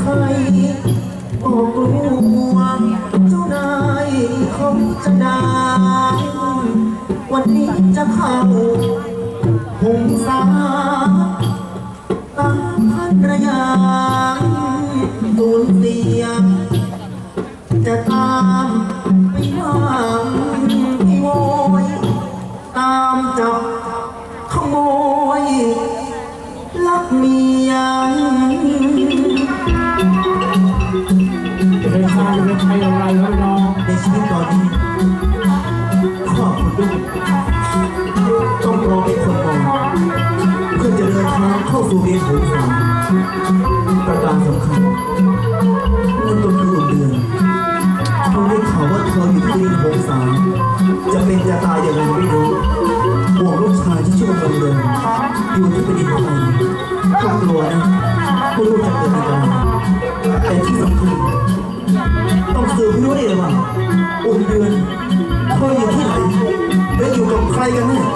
ใครออกลวงเจ้านายเขาจะได้วันนี้จะเข้าหงสาตามพันระยางสูญเสียจะตามไปวางพี่โวยตามจับายเป็นชายอะไรแล้วน้องในชีวิตตอนนี้ขอบคุณด้วยต้องรอเป็นคนมองเพื่อจะเดินทางเข้าสู่เรียนหงสามประการสำคัญเมื่อต้นเดือนเดือนเขาได้ข่าวว่าเธออยู่ที่เรียนหงสามจะเป็นจะตายอย่างไรไม่รู้ห่วงลูกชายที่ชื่อว่าเดินอยู่ที่ป็นดินไทยต้องกลัวนะว่าลูกจะเกิดอันตรแต่ที่สำคัญ องสืบให้รู้ได้เลยว่าอุ่นเดือนเธออยู่ที่ไหนและอยู่กับใครกันแน่